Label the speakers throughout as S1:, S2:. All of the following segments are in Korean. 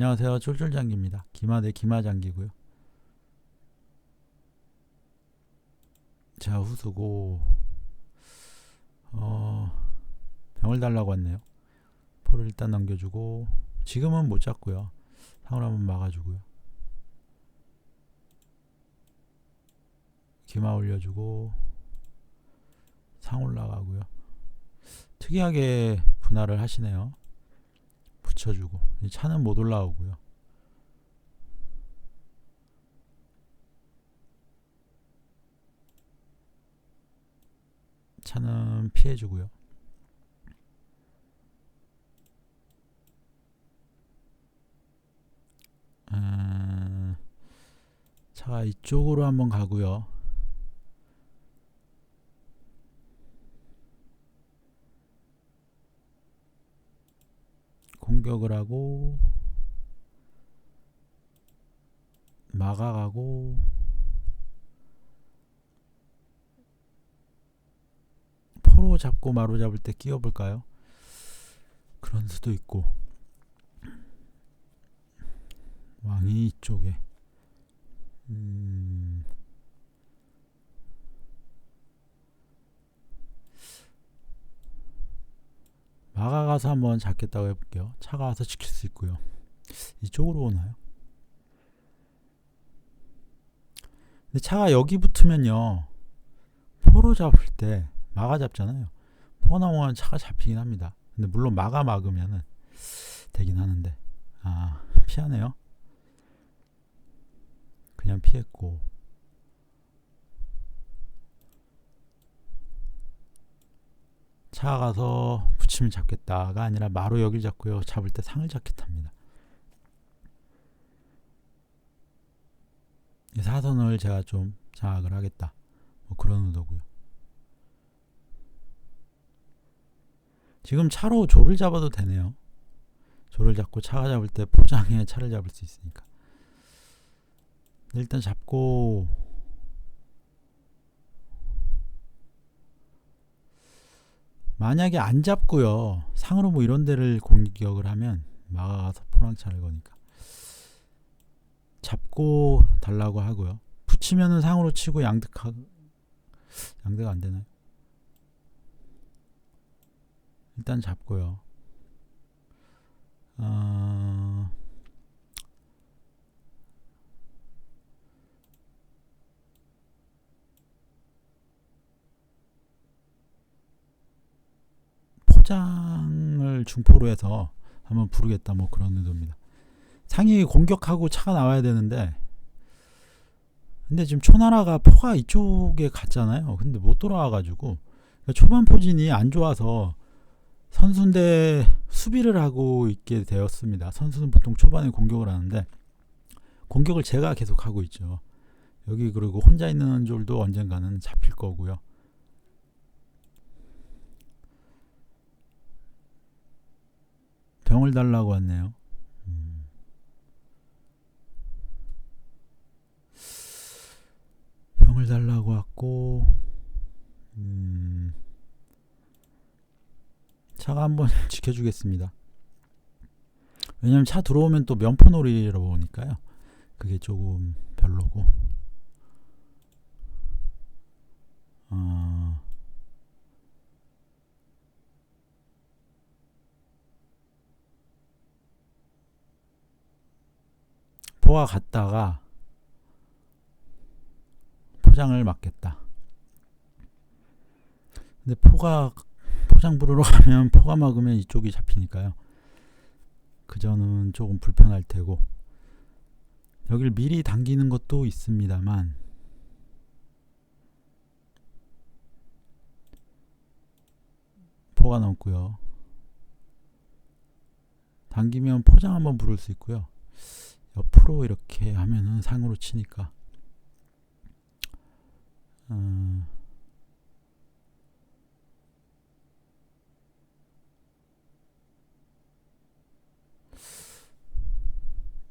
S1: 안녕하세요. 쫄쫄장기입니다. 기마대 기마장기고요. 자 후수고 어 병을 달라고 왔네요. 포를 일단 넘겨주고 지금은 못 잡고요. 상을 한번 막아주고요. 기마 올려주고 상 올라가고요. 특이하게 분할을 하시네요. 이 차는 못 올라오고요. 차는 피해주고요. 음, 차가 이쪽으로 한번 가고요. 공격을 하고 막아가고 포로 잡고 마로 잡을 때 끼워볼까요? 그런 수도 있고 왕이 이쪽에 음, 막아가서 한번 잡겠다고 해볼게요. 차가 와서 지킬 수 있고요. 이쪽으로 오나요? 근데 차가 여기 붙으면요. 포로 잡을 때 막아 잡잖아요. 포가 나오면 차가 잡히긴 합니다. 근데 물론 막아 막으면은 되긴 하는데 아 피하네요. 그냥 피했고 차가 가 서 붙이면 잡겠다가 아니라 마로 여길 잡고요. 잡을 때 상을 잡겠답니다. 이 사선을 제가 좀 장악을 하겠다. 뭐 그런 의도고요. 지금 차로 조를 잡아도 되네요. 조를 잡고 차가 잡을 때 포장에 차를 잡을 수 있으니까. 일단 잡고 만약에 안 잡고요. 상으로 뭐 이런 데를 공격을 하면 막아가서 포랑차를 거니까. 잡고 달라고 하고요. 붙이면은 상으로 치고 양득하 양득 안 되나요? 일단 잡고요. 어... 포장을 중포로 해서 한번 부르겠다 뭐 그런 의도입니다. 상이 공격하고 차가 나와야 되는데 근데 지금 초나라가 포가 이쪽에 갔잖아요. 근데 못 돌아와가지고 그러니까 초반 포진이 안 좋아서 선수인데 수비를 하고 있게 되었습니다. 선수는 보통 초반에 공격을 하는데 공격을 제가 계속 하고 있죠. 여기 그리고 혼자 있는 줄도 언젠가는 잡힐 거고요. 병을 달라고 왔네요. 음. 병을 달라고 왔고 음. 차가 한번 지켜주겠습니다. 왜냐면 차 들어오면 또 면포놀이로 오니까요. 그게 조금 별로고. 어, 포가 갔다가 포장을 맞겠다. 근데 포가 포장 부르러 가면 포가 막으면 이쪽이 잡히니까요. 그저는 조금 불편할 테고 여길 미리 당기는 것도 있습니다만 포가 넘고요. 당기면 포장 한번 부를 수 있고요. 옆으로 이렇게 하면은 상으로 치니까 음,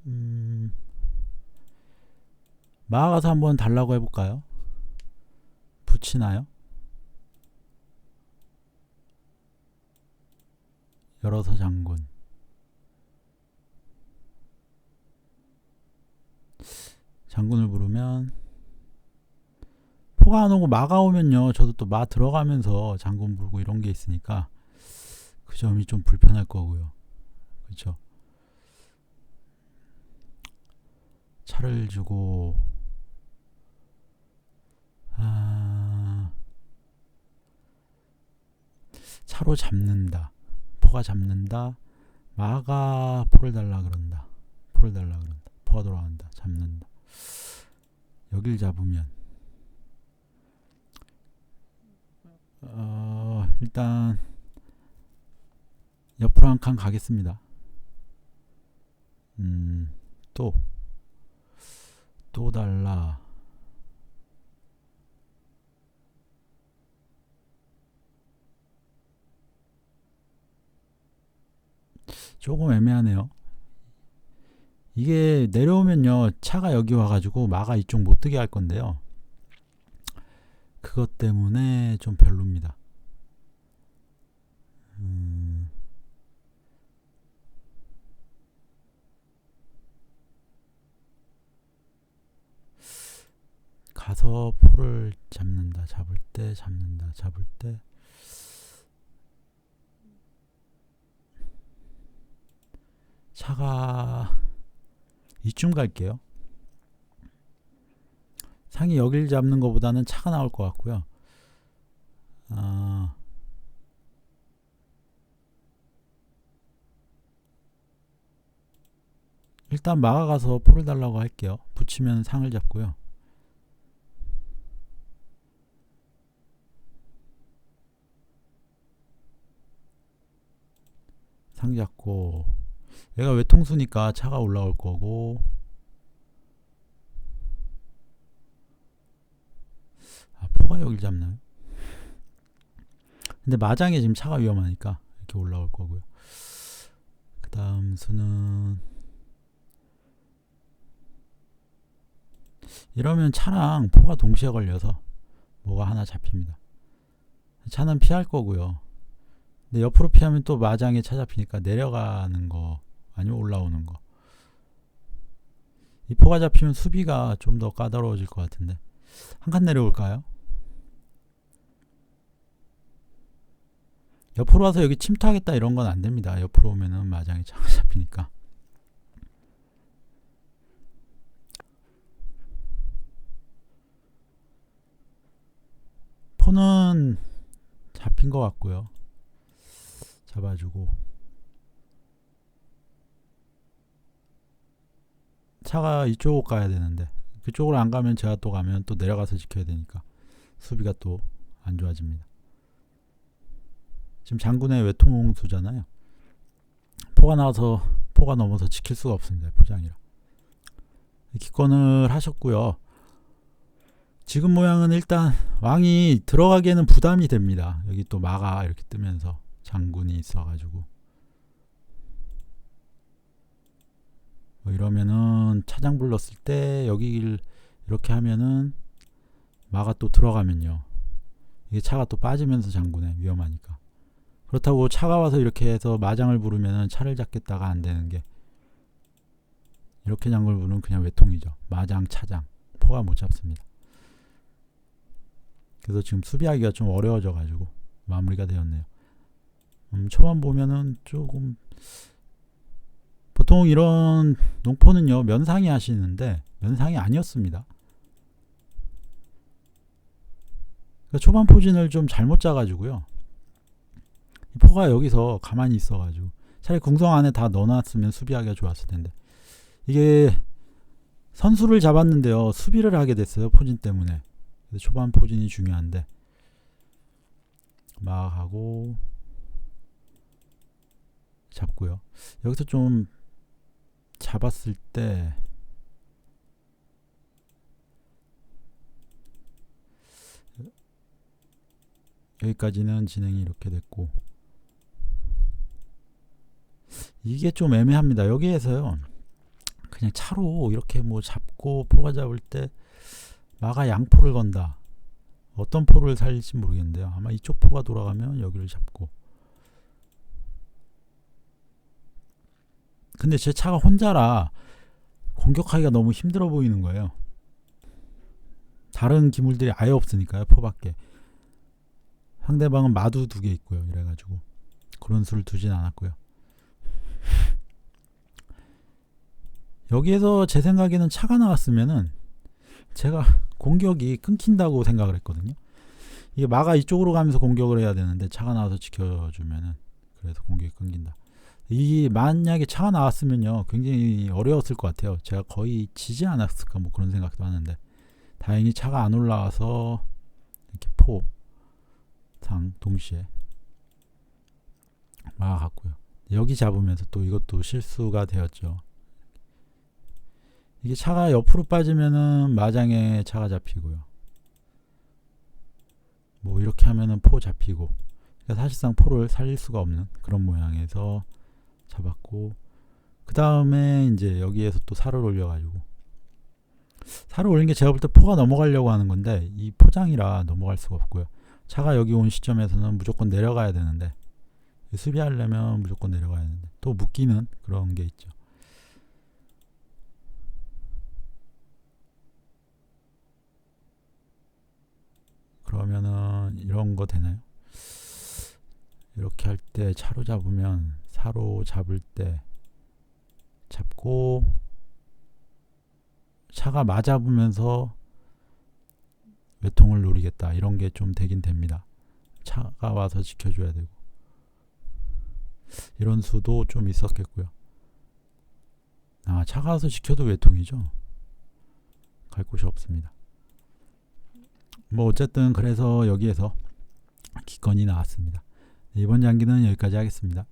S1: 음, 마가서 한번 달라고 해볼까요? 붙이나요? 열어서 장군 장군을 부르면 포가 안 오고 마가 오면요. 저도 또 마 들어가면서 장군 부르고 이런 게 있으니까 그 점이 좀 불편할 거고요. 그렇죠? 차를 주고 아 차로 잡는다. 포가 잡는다. 마가 포를 달라 그런다. 포를 달라 그런다. 포가 돌아간다. 잡는다. 여길 잡으면 어, 일단 옆으로 한 칸 가겠습니다. 음, 또, 또 달라. 조금 애매하네요. 이게 내려오면요, 차가 여기 와가지고 마가 이쪽 못 뜨게 할 건데요. 그것 때문에 좀 별로입니다. 음, 가서 포를 잡는다, 잡을 때, 잡는다, 잡을 때. 차가 이쯤 갈게요. 상이 여길 잡는 것보다는 차가 나올 것 같고요. 아, 일단 막아가서 포를 달라고 할게요. 붙이면 상을 잡고요. 상 잡고 얘가 외통수니까 차가 올라올 거고 아 포가 여길 잡나요? 근데 마장에 지금 차가 위험하니까 이렇게 올라올 거고요. 그 다음 수는 이러면 차랑 포가 동시에 걸려서 뭐가 하나 잡힙니다. 차는 피할 거고요. 근데 옆으로 피하면 또 마장에 차 잡히니까 내려가는 거 아니면 올라오는 거. 이 포가 잡히면 수비가 좀 더 까다로워질 것 같은데 한 칸 내려올까요? 옆으로 와서 여기 침투하겠다 이런 건 안 됩니다. 옆으로 오면은 마장에 차가 잡히니까. 포는 잡힌 것 같고요. 잡아주고 차가 이쪽 가야 되는데 그쪽으로 안 가면 제가 또 가면 또 내려가서 지켜야 되니까 수비가 또 안 좋아집니다. 지금 장군의 외통수잖아요. 포가 나와서 포가 넘어서 지킬 수가 없습니다. 포장이라. 기권을 하셨고요. 지금 모양은 일단 왕이 들어가기에는 부담이 됩니다. 여기 또 마가 이렇게 뜨면서 장군이 있어가지고 뭐 이러면은 차장 불렀을 때 여기 이렇게 하면은 마가 또 들어가면요. 이게 차가 또 빠지면서 장군에 위험하니까. 그렇다고 차가 와서 이렇게 해서 마장을 부르면은 차를 잡겠다가 안 되는 게 이렇게 장군을 부르면 그냥 외통이죠. 마장, 차장, 포가 못 잡습니다. 그래서 지금 수비하기가 좀 어려워져 가지고 마무리가 되었네요. 음, 초반 보면은 조금 보통 이런 농포는요 면상이 하시는데 면상이 아니었습니다. 그러니까 초반 포진을 좀 잘못 짜가지고요. 포가 여기서 가만히 있어가지고 차라리 궁성 안에 다 넣어놨으면 수비하기가 좋았을 텐데 이게 선수를 잡았는데요 수비를 하게 됐어요 포진 때문에 초반 포진이 중요한데 막 하고 잡고요 여기서 좀 잡았을 때 여기까지는 진행이 이렇게 됐고 이게 좀 애매합니다. 여기에서요. 그냥 차로 이렇게 뭐 잡고 포가 잡을 때 마가 양포를 건다. 어떤 포를 살릴지 모르겠는데요. 아마 이쪽 포가 돌아가면 여기를 잡고. 근데 제 차가 혼자라 공격하기가 너무 힘들어 보이는 거예요. 다른 기물들이 아예 없으니까요. 포밖에. 상대방은 마두 두 개 있고요. 이래가지고 그런 수를 두진 않았고요. 여기에서 제 생각에는 차가 나왔으면은 제가 공격이 끊긴다고 생각을 했거든요. 이게 마가 이쪽으로 가면서 공격을 해야 되는데 차가 나와서 지켜주면은 그래서 공격이 끊긴다. 이 만약에 차가 나왔으면요 굉장히 어려웠을 것 같아요. 제가 거의 지지 않았을까 뭐 그런 생각도 하는데 다행히 차가 안 올라와서 이렇게 포상 동시에 막았고요. 여기 잡으면서 또 이것도 실수가 되었죠. 이게 차가 옆으로 빠지면은 마장에 차가 잡히고요. 뭐 이렇게 하면은 포 잡히고 그러니까 사실상 포를 살릴 수가 없는 그런 모양에서 잡았고 그 다음에 이제 여기에서 또 살을 올려가지고 살을 올린 게 제가 볼 때 포가 넘어가려고 하는 건데 이 포장이라 넘어갈 수가 없고요. 차가 여기 온 시점에서는 무조건 내려가야 되는데 수비하려면 무조건 내려가야 되는데 또 묶이는 그런 게 있죠. 그러면은 이런 거 되나요? 이렇게 할 때 차로 잡으면 사로 잡을 때 잡고 차가 맞아보면서 외통을 노리겠다 이런 게 좀 되긴 됩니다. 차가 와서 지켜줘야 되고 이런 수도 좀 있었겠고요. 아 차가 와서 지켜도 외통이죠. 갈 곳이 없습니다. 뭐 어쨌든 그래서 여기에서 기권이 나왔습니다. 이번 장기는 여기까지 하겠습니다.